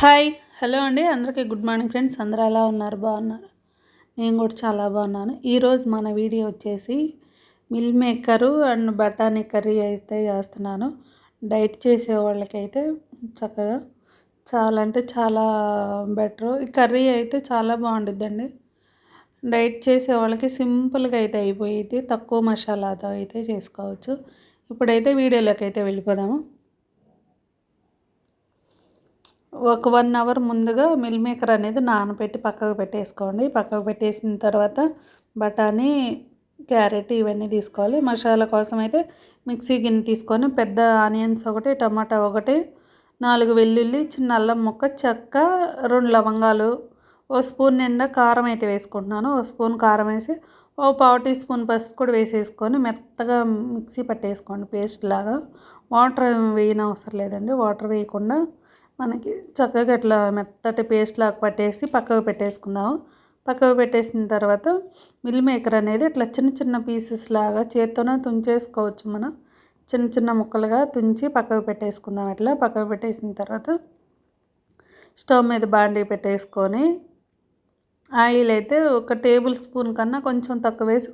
Hi. Hello అండి. అందరికీ good morning friends. అందరూ ఎలా ఉన్నారు? బాగున్నారు? నేను కూడా చాలా బాగున్నాను. ఈరోజు మన వీడియో వచ్చేసి మిల్ మేకరు అండ్ బఠానీ కర్రీ అయితే చేస్తున్నాను. డైట్ చేసే వాళ్ళకైతే చక్కగా చాలా అంటే చాలా బెటర్. ఈ కర్రీ అయితే చాలా బాగుంటుందండి డైట్ చేసే వాళ్ళకి సింపుల్గా అయితే అయిపోయేది తక్కువ మసాలాతో అయితే చేసుకోవచ్చు. ఇప్పుడైతే వీడియోలోకి అయితే వెళ్ళిపోదాము. ఒక వన్ అవర్ ముందుగా మిల్ మేకర్ అనేది నానబెట్టి పక్కకు పెట్టేసుకోండి. పక్కకు పెట్టేసిన తర్వాత బఠానీ క్యారెట్ ఇవన్నీ తీసుకోవాలి. మసాలా కోసం అయితే మిక్సీ గిన్నె తీసుకొని పెద్ద ఆనియన్స్ ఒకటి టమాటా ఒకటి నాలుగు వెల్లుల్లి చిన్న అల్లం ముక్క చెక్క రెండు లవంగాలు ఓ స్పూన్ నిండా కారం అయితే వేసుకుంటున్నాను. ఓ స్పూన్ కారం వేసి ఓ పావు టీ స్పూన్ పసుపు కూడా వేసేసుకొని మెత్తగా మిక్సీ పట్టేసుకోండి. పేస్ట్ లాగా వాటర్ వేయనవసరం లేదండి. వాటర్ వేయకుండా మనకి చక్కగా ఇట్లా మెత్తటి పేస్ట్ లాగా పట్టేసి పక్కకు పెట్టేసుకుందాం పక్కకు పెట్టేసిన తర్వాత మిల్ మేకర్ అనేది ఇట్లా చిన్న చిన్న పీసెస్ లాగా చేత్తోనే తుంచేసుకోవచ్చు మనం. చిన్న చిన్న ముక్కలుగా తుంచి పక్కకు పెట్టేసుకుందాం ఇట్లా. పక్కకు పెట్టేసిన తర్వాత స్టవ్ మీద బాండీ పెట్టేసుకొని ఆయిల్ అయితే ఒక టేబుల్ స్పూన్ కన్నా కొంచెం తక్కువ వేసి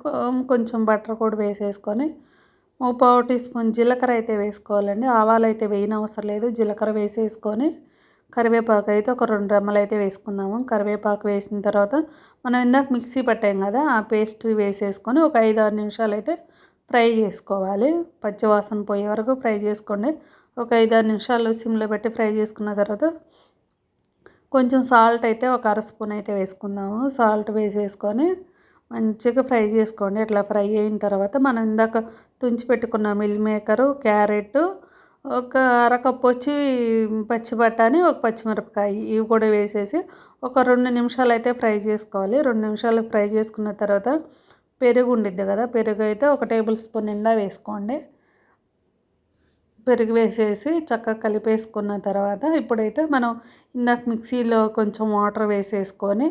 కొంచెం బటర్ కూడా వేసేసుకొని ఓ పావు టీ స్పూన్ జీలకర్ర అయితే వేసుకోవాలండి. ఆవాలు అయితే వేయనవసరం లేదు. జీలకర్ర వేసేసుకొని కరివేపాకు అయితే ఒక రెండు రెమ్మలు అయితే వేసుకుందాము. కరివేపాకు వేసిన తర్వాత మనం ఇందాక మిక్సీ పట్టాం కదా ఆ పేస్ట్ వేసేసుకొని ఒక ఐదు ఆరు నిమిషాలు అయితే ఫ్రై చేసుకోవాలి. పచ్చివాసన పోయే వరకు ఫ్రై చేసుకోండి. ఒక ఐదు ఆరు నిమిషాలు సిమ్లో పెట్టి ఫ్రై చేసుకున్న తర్వాత కొంచెం సాల్ట్ అయితే ఒక అర స్పూన్ అయితే వేసుకుందాము. సాల్ట్ వేసేసుకొని మంచిగా ఫ్రై చేసుకోండి. ఇట్లా ఫ్రై అయిన తర్వాత మనం ఇందాక తుంచి పెట్టుకున్న మిల్ మేకరు క్యారెట్ ఒక అరకప్పు వచ్చి పచ్చి బఠానీ ఒక పచ్చిమిరపకాయ ఇవి కూడా వేసేసి ఒక రెండు నిమిషాలు అయితే ఫ్రై చేసుకోవాలి. రెండు నిమిషాలు ఫ్రై చేసుకున్న తర్వాత పెరుగు ఉండిద్ది కదా పెరుగు అయితే ఒక టేబుల్ స్పూన్ నిండా వేసుకోండి. పెరుగు వేసేసి చక్కగా కలిపేసుకున్న తర్వాత ఇప్పుడైతే మనం ఇందాక మిక్సీలో కొంచెం వాటర్ వేసేసుకొని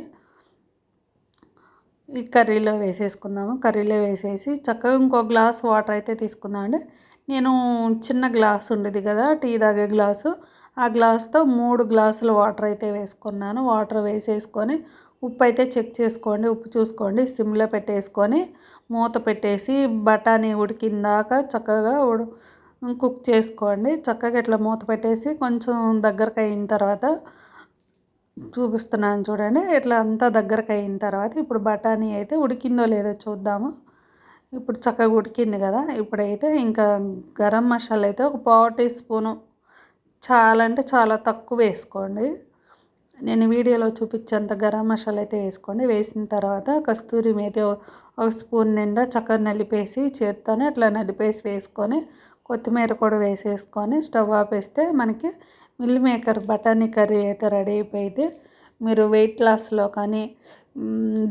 ఈ కర్రీలో వేసేసుకుందాము. కర్రీలో వేసేసి చక్కగా ఇంకో గ్లాస్ వాటర్ అయితే తీసుకుందామండి. నేను చిన్న గ్లాస్ ఉండేది కదా టీ తాగే గ్లాసు. ఆ గ్లాస్తో మూడు గ్లాసులు వాటర్ అయితే వేసుకున్నాను. వాటర్ వేసేసుకొని ఉప్పు అయితే చెక్ చేసుకోండి. ఉప్పు చూసుకోండి. సిమ్లో పెట్టేసుకొని మూత పెట్టేసి బఠానీ ఉడికిందాక చక్కగా ఉడు కుక్ చేసుకోండి. చక్కగా ఇట్లా మూత పెట్టేసి కొంచెం దగ్గరకు అయిన తర్వాత చూపిస్తున్నాను చూడండి. ఇట్లా అంతా దగ్గరకు అయిన తర్వాత ఇప్పుడు బఠానీ అయితే ఉడికిందో లేదో చూద్దాము. ఇప్పుడు చక్కగా ఉడికింది కదా. ఇప్పుడైతే ఇంకా గరం మసాలా అయితే ఒక పావు టీ స్పూను. చాలా అంటే చాలా తక్కువ వేసుకోండి. నేను వీడియోలో చూపించేంత గరం మసాలా అయితే వేసుకోండి. వేసిన తర్వాత కస్తూరి మీద ఒక స్పూన్ నిండా చక్కగా నలిపేసి చేత్తోనే అట్లా నలిపేసి వేసుకొని కొత్తిమీర కూడా వేసేసుకొని స్టవ్ ఆపేస్తే మనకి మిల్ మేకర్ బఠానీ కర్రీ అయితే రెడీ అయిపోయింది. మీరు వెయిట్ లాస్లో కానీ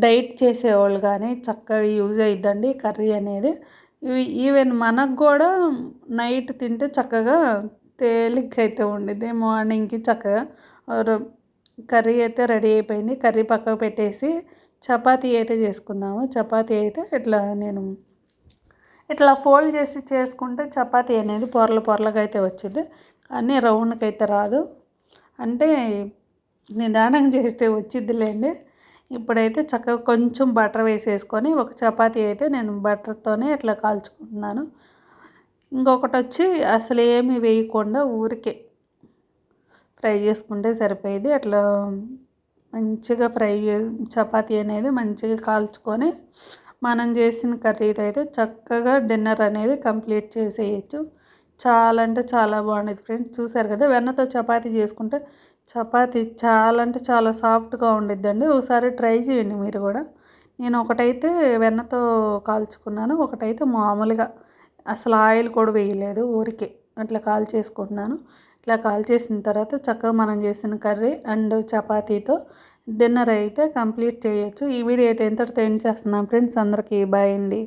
డైట్ చేసేవాళ్ళు కానీ చక్కగా యూజ్ అయిద్దండి కర్రీ అనేది. ఈవెన్ మనకు కూడా నైట్ తింటే చక్కగా తేలిక అయితే ఉండిద్ది. మార్నింగ్కి చక్కగా కర్రీ అయితే రెడీ అయిపోయింది. కర్రీ పక్కకు పెట్టేసి చపాతీ అయితే చేసుకుందాము. చపాతీ అయితే ఇట్లా నేను ఇట్లా ఫోల్డ్ చేసి చేసుకుంటే చపాతీ అనేది పొరల పొరలుగా అయితే వచ్చింది. కానీ రౌండ్కి అయితే రాదు. అంటే నిదానం చేస్తే వచ్చిద్దిలేండి. ఇప్పుడైతే చక్కగా కొంచెం బటర్ వేసేసుకొని ఒక చపాతీ అయితే నేను బటర్తోనే ఇట్లా కాల్చుకుంటున్నాను. ఇంకొకటి వచ్చి అసలు ఏమి వేయకుండా ఊరికే ఫ్రై చేసుకుంటే సరిపోయేది. అట్లా మంచిగా ఫ్రై చపాతీ అనేది మంచిగా కాల్చుకొని మనం చేసిన కర్రీతో అయితే చక్కగా డిన్నర్ అనేది కంప్లీట్ చేసేయచ్చు. చాలా అంటే చాలా బాగుండేది ఫ్రెండ్స్. చూసారు కదా వెన్నతో చపాతీ చేసుకుంటే చపాతి చాలా అంటే చాలా సాఫ్ట్గా ఉండిద్దండి. ఒకసారి ట్రై చేయండి మీరు కూడా. నేను ఒకటైతే వెన్నతో కాల్చుకున్నాను ఒకటైతే మామూలుగా అసలు ఆయిల్ కూడా వేయలేదు ఊరికే అట్లా కాల్ చేసుకుంటున్నాను ఇట్లా కాల్ చేసిన తర్వాత చక్కగా మనం చేసిన కర్రీ అండ్ చపాతీతో డిన్నర్ అయితే కంప్లీట్ చేయొచ్చు. ఈ వీడియో అయితే ఎంతటితో ఎండ్ చేస్తున్నాం ఫ్రెండ్స్. అందరికీ బాయ్ అండి.